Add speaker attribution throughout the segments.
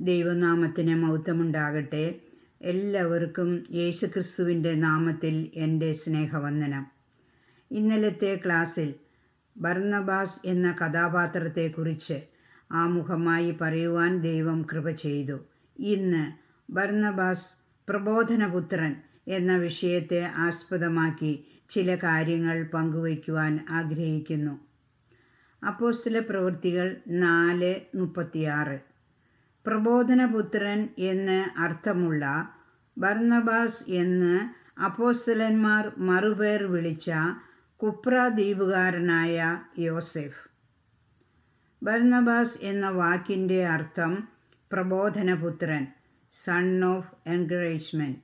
Speaker 1: ദൈവനാമത്തിന് മൗത്തമുണ്ടാകട്ടെ. എല്ലാവർക്കും യേശുക്രിസ്തുവിന്റെ നാമത്തിൽ എന്റെ സ്നേഹവന്ദനം. ഇന്നലത്തെ ക്ലാസ്സിൽ ബർണബാസ് എന്ന കഥാപാത്രത്തെക്കുറിച്ച് ആമുഖമായി പറയുവാൻ ദൈവം കൃപ ചെയ്തു. ഇന്ന് ബർണബാസ് പ്രബോധനപുത്രൻ എന്ന വിഷയത്തെ ആസ്പദമാക്കി ചില കാര്യങ്ങൾ പങ്കുവയ്ക്കുവാൻ ആഗ്രഹിക്കുന്നു. അപ്പോസ്തല പ്രവൃത്തികൾ നാല് മുപ്പത്തിയാറ്. പ്രബോധനപുത്രൻ എന്ന് അർത്ഥമുള്ള ബർണബാസ് എന്ന് അപ്പോസ്തലന്മാർ മറുപേർ വിളിച്ച കുപ്ര ദ്വീപുകാരനായ യോസെഫ്. ബർണബാസ് എന്ന വാക്കിന്റെ അർത്ഥം പ്രബോധനപുത്രൻ son of encouragement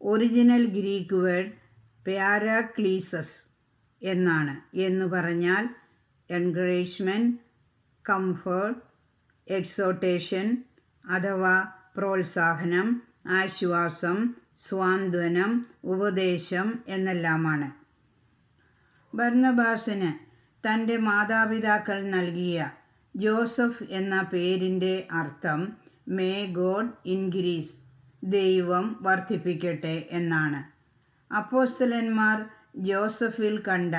Speaker 1: original Greek word പാരാക്ലീസസ് എന്നാണ്. എന്ന് പറഞ്ഞാൽ എൻകറേജ്മെന്റ് കംഫേർട്ട് എക്സോട്ടേഷൻ അഥവാ പ്രോത്സാഹനം ആശ്വാസം സ്വാന്തനം ഉപദേശം എന്നെല്ലാമാണ്. ബർണബാസിന് തന്റെ മാതാപിതാക്കൾ നൽകിയ ജോസഫ് എന്ന പേരിന്റെ അർത്ഥം മേ ഗോഡ് ഇൻക്രീസ് ദൈവം വർദ്ധിപ്പിക്കട്ടെ എന്നാണ്. അപ്പോസ്തലന്മാർ ജോസഫിൽ കണ്ട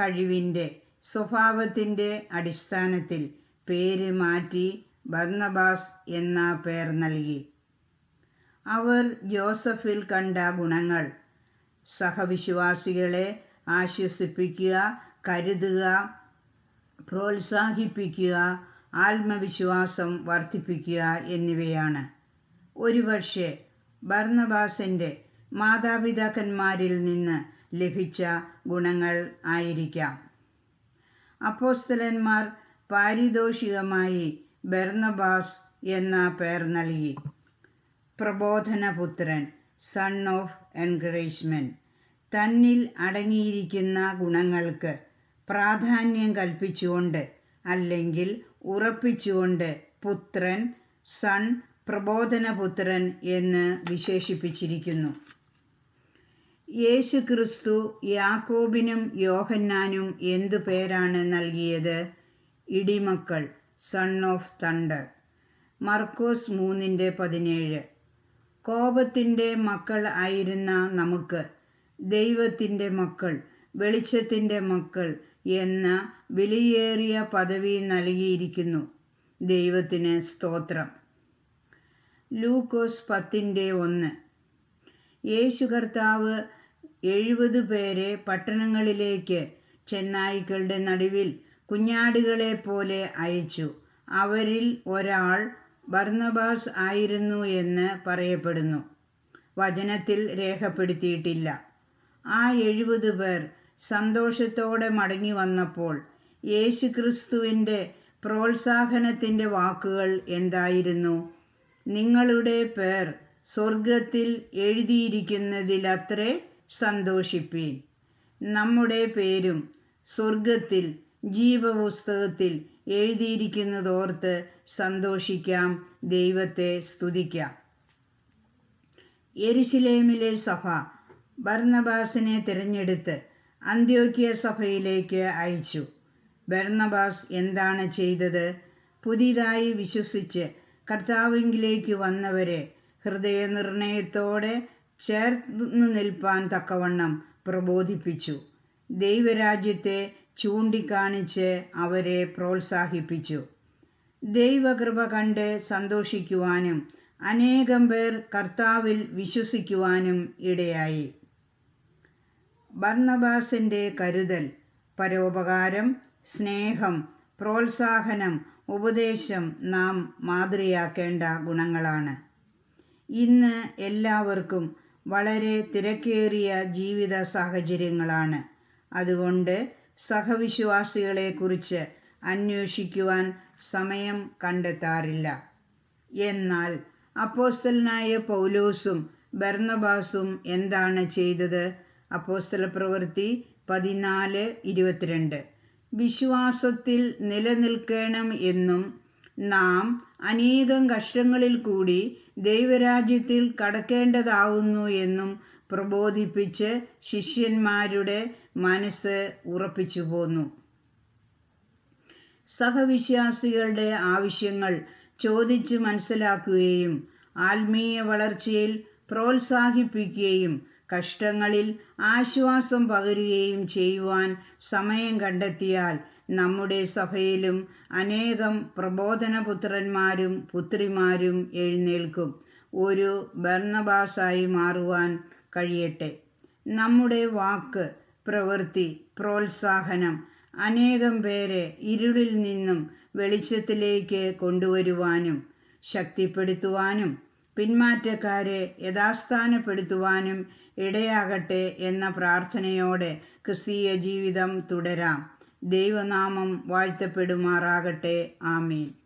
Speaker 1: കഴിവിന്റെ സ്വഭാവത്തിന്റെ അടിസ്ഥാനത്തിൽ പേര് മാറ്റി ബർണബാസ് എന്ന പേർ നൽകി. അവർ ജോസഫിൽ കണ്ട ഗുണങ്ങൾ. സഹവിശ്വാസികളെ ആശ്വസിപ്പിക്കുക കരുതുക പ്രോത്സാഹിപ്പിക്കുക ആത്മവിശ്വാസം വർദ്ധിപ്പിക്കുക എന്നിവയാണ്. ഒരുപക്ഷെ ഭർണബാസിന്റെ മാതാപിതാക്കന്മാരിൽ നിന്ന് ലഭിച്ച ഗുണങ്ങൾ ആയിരിക്കാം. അപ്പോസ്തലന്മാർ പാരിതോഷികമായി ബർണബാസ് എന്ന പേർ നൽകി. പ്രബോധനപുത്രൻ സൺ ഓഫ് എൻകറേജ്മെന്റ് തന്നിൽ അടങ്ങിയിരിക്കുന്ന ഗുണങ്ങൾക്ക് പ്രാധാന്യം കൽപ്പിച്ചുകൊണ്ട് അല്ലെങ്കിൽ ഉറപ്പിച്ചുകൊണ്ട് പുത്രൻ സൺ പ്രബോധനപുത്രൻ എന്ന് വിശേഷിപ്പിച്ചിരിക്കുന്നു. യേശു ക്രിസ്തു യാക്കോബിനും യോഹന്നാനും എന്തു പേരാണ് നൽകിയത്? ഇടിമക്കൾ. സൺ ഓഫ് തണ്ടർ മർക്കോസ് മൂന്നിന്റെ പതിനേഴ്. കോപത്തിന്റെ മക്കൾ ആയിരുന്ന നമുക്ക് ദൈവത്തിന്റെ മക്കൾ വെളിച്ചത്തിന്റെ മക്കൾ എന്ന വിലയേറിയ പദവി നൽകിയിരിക്കുന്നു. ദൈവത്തിന് സ്തോത്രം. ലൂക്കോസ് പത്തിന്റെ ഒന്ന്. യേശു കർത്താവ് എഴുപത് പേരെ പട്ടണങ്ങളിലേക്ക് ചെന്നായ്ക്കളുടെ നടുവിൽ കുഞ്ഞാടുകളെ പോലെ അയച്ചു. അവരിൽ ഒരാൾ ബർണബാസ് ആയിരുന്നു എന്ന് പറയപ്പെടുന്നു. വചനത്തിൽ രേഖപ്പെടുത്തിയിട്ടില്ല. ആ എഴുപത് പേർ സന്തോഷത്തോടെ മടങ്ങി വന്നപ്പോൾ യേശുക്രിസ്തുവിന്റെ പ്രോത്സാഹനത്തിന്റെ വാക്കുകൾ എന്തായിരുന്നു? നിങ്ങളുടെ പേർ സ്വർഗത്തിൽ എഴുതിയിരിക്കുന്നതിലത്രേ സന്തോഷിപ്പീൻ. നമ്മുടെ പേരും സ്വർഗത്തിൽ ജീവപുസ്തകത്തിൽ എഴുതിയിരിക്കുന്നതോർത്ത് സന്തോഷിക്കാം ദൈവത്തെ സ്തുതിക്കാം. എരുശിലേമിലെ സഭ ബർണബാസിനെ തിരഞ്ഞെടുത്ത് അന്ത്യോക്യ സഭയിലേക്ക് അയച്ചു. ബർണബാസ് എന്താണ് ചെയ്തത്? പുതിയതായി വിശ്വസിച്ച് കർത്താവിങ്കിലേക്ക് വന്നവരെ ഹൃദയനിർണയത്തോടെ ചേർന്ന് നിൽപ്പാൻ തക്കവണ്ണം പ്രബോധിപ്പിച്ചു. ദൈവരാജ്യത്തെ ചൂണ്ടിക്കാണിച്ച് അവരെ പ്രോത്സാഹിപ്പിച്ചു. ദൈവകൃപ കണ്ട് സന്തോഷിക്കുവാനും അനേകം പേർ കർത്താവിൽ വിശ്വസിക്കുവാനും ഇടയായി. ബർണബാസിന്റെ കരുതൽ പരോപകാരം സ്നേഹം പ്രോത്സാഹനം ഉപദേശം നാം മാതൃയാക്കേണ്ട ഗുണങ്ങളാണ്. ഇന്ന് എല്ലാവർക്കും വളരെ തിരക്കേറിയ ജീവിത സാഹചര്യങ്ങളാണ്. അതുകൊണ്ട് സഹവിശ്വാസികളെക്കുറിച്ച് അന്വേഷിക്കുവാൻ സമയം കണ്ടെത്താറില്ല. എന്നാൽ അപ്പോസ്തലനായ പൗലോസും ബർണബാസും എന്താണ് ചെയ്തത്? അപ്പോസ്തല പ്രവൃത്തി പതിനാല് ഇരുപത്തിരണ്ട്. വിശ്വാസത്തിൽ നിലനിൽക്കണം എന്നും നാം അനേകം കഷ്ടങ്ങളിൽ കൂടി ദൈവരാജ്യത്തിൽ കടക്കേണ്ടതാവുന്നു എന്നും പ്രബോധിപ്പിച്ച് ശിഷ്യന്മാരുടെ മനസ്സ് ഉറപ്പിച്ചു പോന്നു. സഹവിശ്വാസികളുടെ ആവശ്യങ്ങൾ ചോദിച്ച് മനസ്സിലാക്കുകയും ആത്മീയ വളർച്ചയിൽ പ്രോത്സാഹിപ്പിക്കുകയും കഷ്ടങ്ങളിൽ ആശ്വാസം പകരുകയും ചെയ്യുവാൻ സമയം കണ്ടെത്തിയാൽ നമ്മുടെ സഭയിലും അനേകം പ്രബോധനപുത്രന്മാരും പുത്രിമാരും എഴുന്നേൽക്കും. ഒരു ഭർണഭാസായി മാറുവാൻ കഴിയട്ടെ. നമ്മുടെ വാക്ക് പ്രവൃത്തി പ്രോത്സാഹനം അനേകം പേരെ ഇരുളിൽ നിന്നും വെളിച്ചത്തിലേക്ക് കൊണ്ടുവരുവാനും ശക്തിപ്പെടുത്തുവാനും പിന്മാറ്റക്കാരെ യഥാസ്ഥാനപ്പെടുത്തുവാനും ഇടയാകട്ടെ എന്ന പ്രാർത്ഥനയോടെ ക്രിസ്തീയ ജീവിതം തുടരാം. ദൈവനാമം വാഴ്ത്തപ്പെടുമാറാകട്ടെ. ആമീൻ.